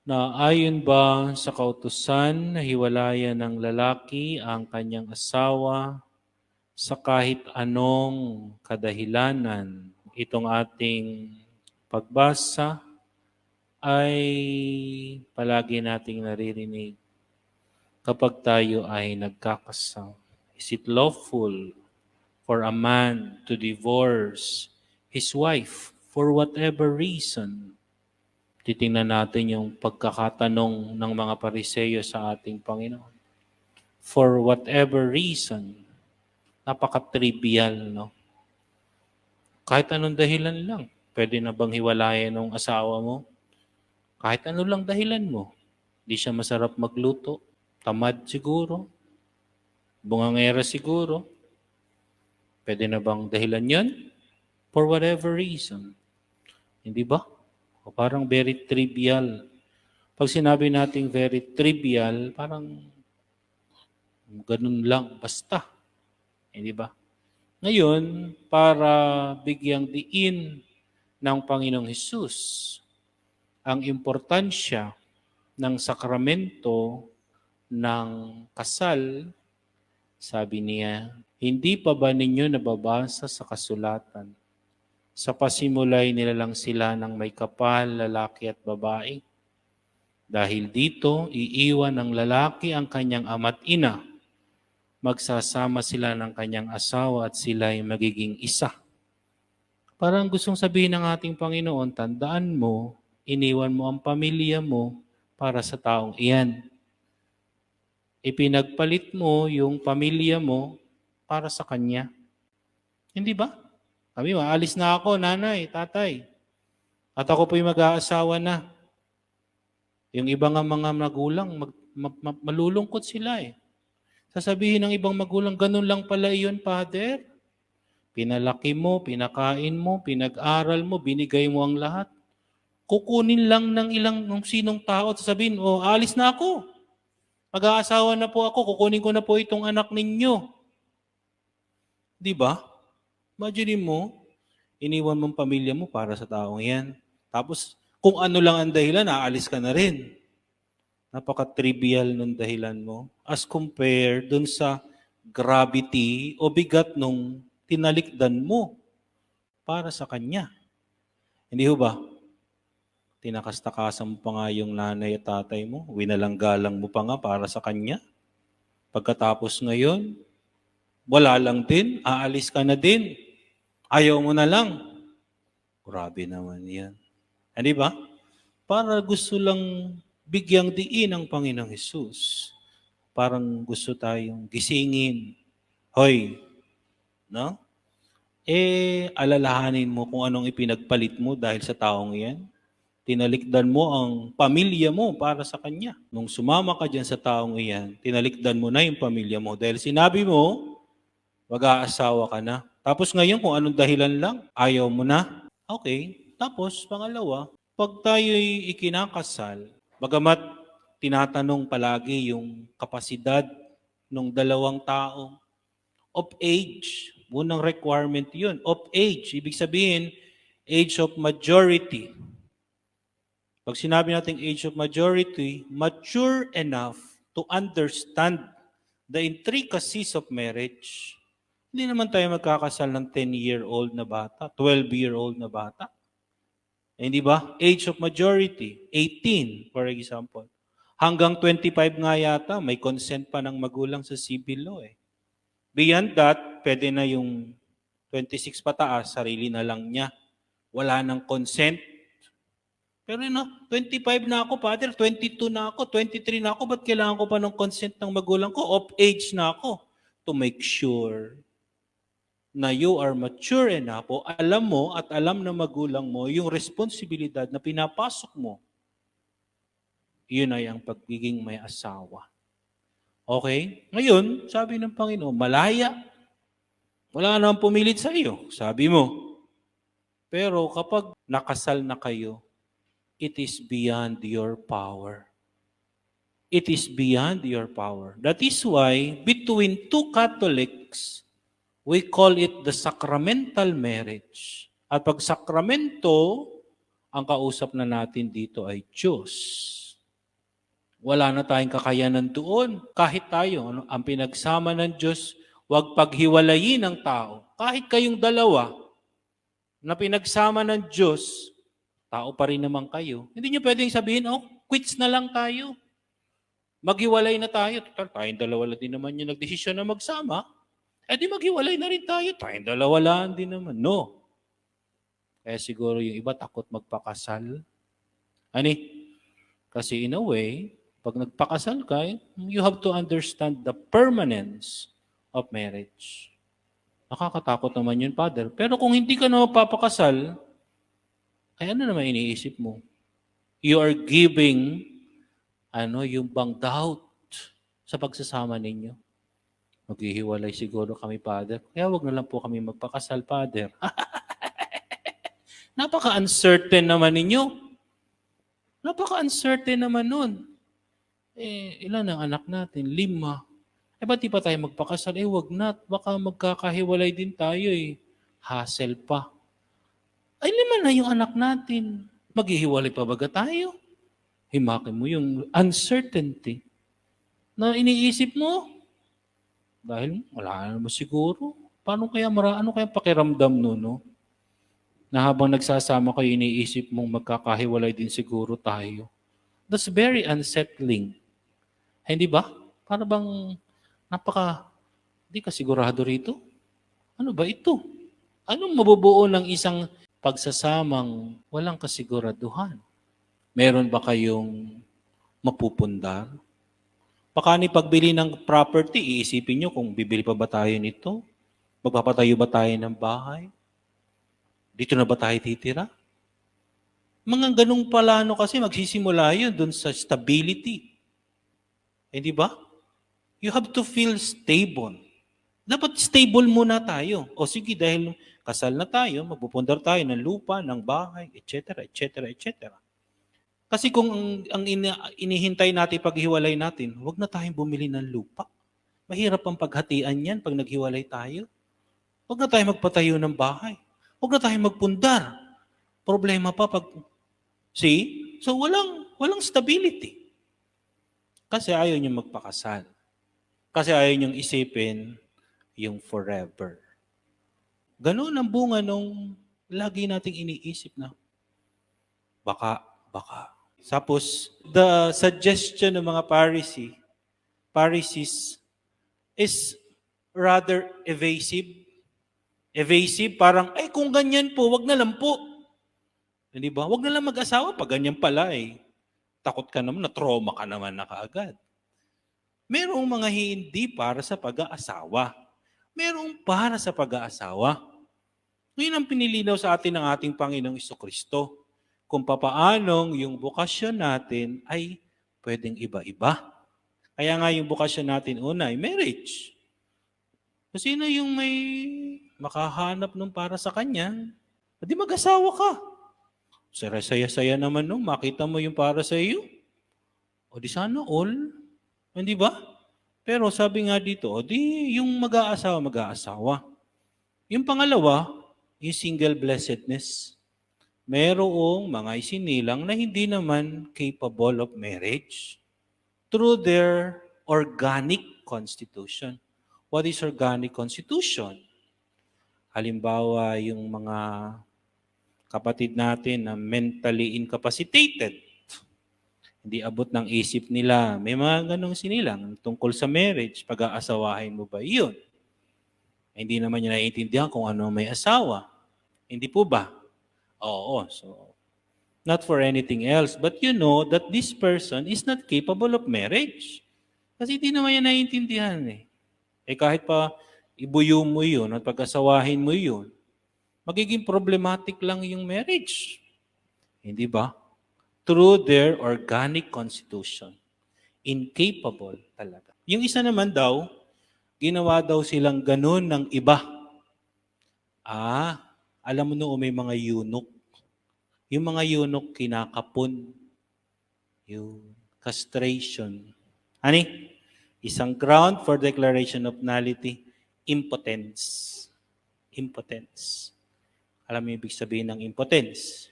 na ayon ba sa kautusan na hiwalayan ng lalaki ang kanyang asawa sa kahit anong kadahilanan. Itong ating pagbasa ay palagi nating naririnig kapag tayo ay nagkakasal. Is it lawful for a man to divorce his wife for whatever reason? Titingnan natin yung pagkakatanong ng mga pariseyo sa ating Panginoon. For whatever reason, napaka-trivial, no? Kahit anong dahilan lang, pwede na bang hiwalayan ng asawa mo? Kahit ano lang dahilan mo. Di siya masarap magluto, tamad siguro, bungangera siguro. Pwede na bang dahilan yon? For whatever reason. Hindi ba? O parang very trivial. Pag sinabi nating very trivial, parang ganun lang, basta. Hindi ba? Ngayon, para bigyang diin ng Panginoong Hesus ang importansya ng sakramento ng kasal, sabi niya, hindi pa ba ninyo nababasa sa kasulatan? Sa pasimulay nila lang sila ng may kapal, lalaki at babae. Dahil dito, iiwan ng lalaki ang kanyang ama't ina. Magsasama sila ng kanyang asawa at sila ay magiging isa. Parang gustong sabihin ng ating Panginoon, tandaan mo, iniwan mo ang pamilya mo para sa taong iyan. Ipinagpalit mo yung pamilya mo para sa Kanya. Hindi ba? Kami, maalis na ako, nanay, tatay. At ako po'y mag-aasawa na. Yung ibang nga mga magulang, mag, ma- ma- malulungkot sila eh. Sasabihin ng ibang magulang, ganun lang pala iyon, Father. Pinalaki mo, pinakain mo, pinag-aral mo, binigay mo ang lahat. Kukunin lang ng ilang ng sinong tao at sasabihin, oh, alis na ako. Mag-aasawa na po ako, kukunin ko na po itong anak ninyo. Di ba? Imagine mo, iniwan mong pamilya mo para sa taong yan. Tapos, kung ano lang ang dahilan, aalis ka na rin. Napaka-trivial ng dahilan mo as compared dun sa gravity o bigat nung tinalikdan mo para sa kanya. Hindi ho ba? Tinakastakasan mo pa nga yung nanay at tatay mo, winalanggalang mo pa nga para sa kanya. Pagkatapos ngayon, wala lang din, aalis ka na din. Ayaw mo na lang. Grabe naman yan. Hindi ba? Para gusto lang bigyang diin ang Panginoong Hesus. Parang gusto tayong gisingin. Hoy, no? Eh, alalahanin mo kung anong ipinagpalit mo dahil sa taong yan. Tinalikdan mo ang pamilya mo para sa kanya. Nung sumama ka dyan sa taong iyan, tinalikdan mo na yung pamilya mo dahil sinabi mo, mag-aasawa ka na. Tapos ngayon, kung anong dahilan lang, ayaw mo na. Okay. Tapos, pangalawa, pag tayo'y ikinakasal, bagamat tinatanong palagi yung kapasidad ng dalawang tao of age, unang requirement yun, of age. Ibig sabihin, age of majority. Pag sinabi natin age of majority, mature enough to understand the intricacies of marriage. Hindi naman tayo magkakasal ng 10-year-old na bata, 12-year-old na bata. Eh, Hindi ba? Age of majority, 18, for example. Hanggang 25 nga yata, may consent pa ng magulang sa civil law eh. Beyond that, pwede na yung 26 pataas, sarili na lang niya. Wala nang consent. Pero no, 25 na ako, Father, 22 na ako, 23 na ako, ba't kailangan ko pa ng consent ng magulang ko? Of age na ako to make sure na you are mature enough o alam mo at alam ng magulang mo yung responsibilidad na pinapasok mo. Yun ay ang pagiging may asawa. Okay? Ngayon, sabi ng Panginoon, malaya. Wala nang pumilit sa iyo, sabi mo. Pero kapag nakasal na kayo, it is beyond your power. It is beyond your power. That is why between two Catholics, we call it the sacramental marriage. At pag sakramento, ang kausap na natin dito ay Diyos. Wala na tayong kakayanan doon. Kahit tayo, ano, ang pinagsama ng Diyos, huwag paghiwalayin ng tao. Kahit kayong dalawa na pinagsama ng Diyos, tao pa rin naman kayo. Hindi nyo pwedeng sabihin, oh, quits na lang tayo. Maghiwalay na tayo. Total, tayong dalawa lang din naman yung nagdesisyon na magsama. Eh di maghiwalay na rin tayo. Tayong dalawa lang din naman. No. Kaya siguro yung iba takot magpakasal. Ani? Kasi in a way, pag nagpakasal ka, you have to understand the permanence of marriage. Nakakatakot naman yun, Father. Pero kung hindi ka na magpapakasal, ay ano naman iniisip mo? You are giving ano, yung bang doubt sa pagsasama ninyo. Maghihiwalay siguro kami, Father. Kaya wag na lang po kami magpakasal, Father. Napaka-uncertain naman ninyo. Napaka-uncertain naman nun. Eh, ilan ang anak natin? Lima. Eh, ba't di pa tayo magpakasal? Eh, wag na. Baka magkakahiwalay din tayo eh. Hassle pa. Ay, lima na yung anak natin. Maghihiwalay pa baga tayo? Himakin mo yung uncertainty na iniisip mo. Dahil wala naman siguro. Paano kaya mara, ano kaya pakiramdam no, no? Na habang nagsasama kayo, iniisip mong magkakahiwalay din siguro tayo. That's very unsettling. Hindi ba? Para bang napaka, hindi ka sigurado rito? Ano ba ito? Anong mabubuo ng isang pagsasamang walang kasiguraduhan? Meron ba kayong mapupundar? Baka ni pagbili ng property, iisipin nyo kung bibili pa ba tayo nito? Magpapatayo ba tayo ng bahay? Dito na ba tayo titira? Mga ganong plano kasi magsisimula yun dun sa stability. Hindi ba? You have to feel stable. Dapat stable muna tayo. O sige, dahil kasal na tayo, magpupundar tayo ng lupa, ng bahay, etc., etc., etc. Kasi kung ang, ang ina, inihintay natin paghiwalay natin, huwag na tayong bumili ng lupa. Mahirap ang paghatian yan pag naghiwalay tayo. Huwag na tayong magpatayo ng bahay. Huwag na tayong magpundar. Problema pa pag... See? So walang, walang stability. Kasi ayaw niyong magpakasal. Kasi ayaw niyong isipin yung forever. Ganun ang bunga nung lagi nating iniisip na baka, baka. Tapos, the suggestion ng mga Pharisee, Pharisees is rather evasive. Evasive, parang, ay kung ganyan po, wag na lang po. Hindi ba? Wag na lang mag-asawa pag ganyan pala eh. Takot ka naman, na-trauma ka naman na kaagad. Merong mga hindi para sa pag-aasawa. Merong para sa pag-aasawa. Ngayon ang pinilinaw sa atin ng ating Panginoong Kristo kung papaanong yung bukasyon natin ay pwedeng iba-iba. Kaya nga yung bukasyon natin una ay marriage. Kasi na yung may makahanap nung para sa kanya, di mag-asawa ka. Saya-saya naman nung makita mo yung para sa iyo. O di sana all. Hindi ba? Pero sabi nga dito, o di yung mag-aasawa, mag-aasawa. Yung pangalawa, yung single blessedness. Merong mga isinilang na hindi naman capable of marriage through their organic constitution. What is organic constitution? Halimbawa, yung mga kapatid natin na mentally incapacitated. Hindi abot ng isip nila. May mga ganong sinilang tungkol sa marriage. Pag-aasawahin mo ba iyon? Hindi naman niya naiintindihan kung ano may asawa. Hindi po ba? Oo. So, not for anything else. But you know that this person is not capable of marriage. Kasi hindi naman niya naiintindihan eh. Eh kahit pa ibuyo mo yun at pag-asawahin mo yun, magiging problematic lang yung marriage. Hindi ba? Through their organic constitution. Incapable talaga. Yung isa naman daw, ginawa daw silang ganun ng iba. Ah, alam mo noon may mga eunuch. Yung mga eunuch kinakapon. Yung castration. Ani? Isang ground for declaration of nullity, impotence. Impotence. Alam mo ibig sabihin ng impotence?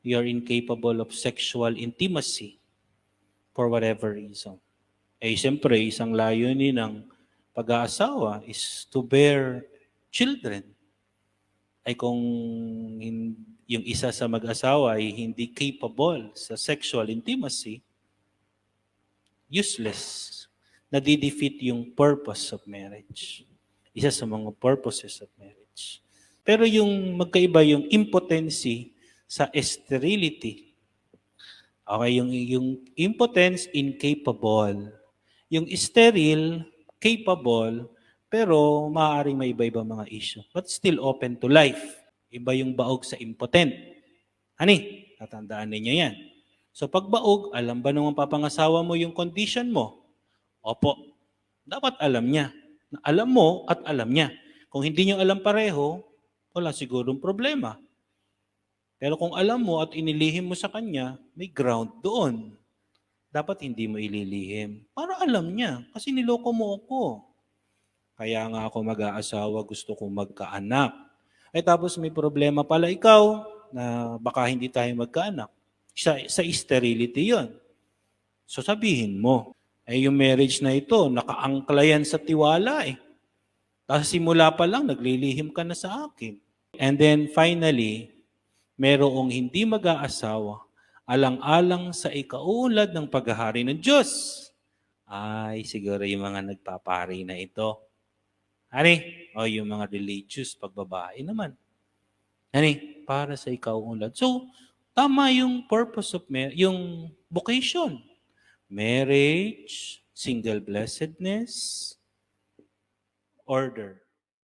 You are incapable of sexual intimacy. for whatever reason. Eh, siyempre, isang layunin ng pag-aasawa is to bear children. Ay kung yung isa sa mag-asawa ay hindi capable sa sexual intimacy, useless. Nadidefeat yung purpose of marriage. Isa sa mga purposes of marriage. Pero yung magkaiba yung impotency sa sterility. Okay, yung, yung impotence, incapable. Yung sterile, capable, pero maaaring may iba-iba mga issue. But still open to life. Iba yung baog sa impotent. Ani, tatandaan ninyo yan. So pag baog, alam ba nung papangasawa mo yung condition mo? Opo. Dapat alam niya. Alam mo at alam niya. Kung hindi niyo alam pareho, wala sigurong problema. Pero kung alam mo at inilihim mo sa kanya, may ground doon. Dapat hindi mo ililihim. Para alam niya. Kasi niloko mo ako. Kaya nga ako mag-aasawa, gusto kong magkaanak. Ay tapos may problema pala ikaw na baka hindi tayo magkaanak. Sa, sa sterility yon. So sabihin mo, eh yung marriage na ito, nakaangkla yan sa tiwala eh. Tapos simula pa lang, naglilihim ka na sa akin. And then finally, merong hindi mag-aasawa, alang-alang sa ikauunlad ng paghahari ng Diyos. Ay, siguro yung mga nagpapari na ito. Ani? O yung mga religious pagbabae naman. Ani? Para sa ikauunlad. So, tama yung purpose of marriage, yung vocation. Marriage, single blessedness, order.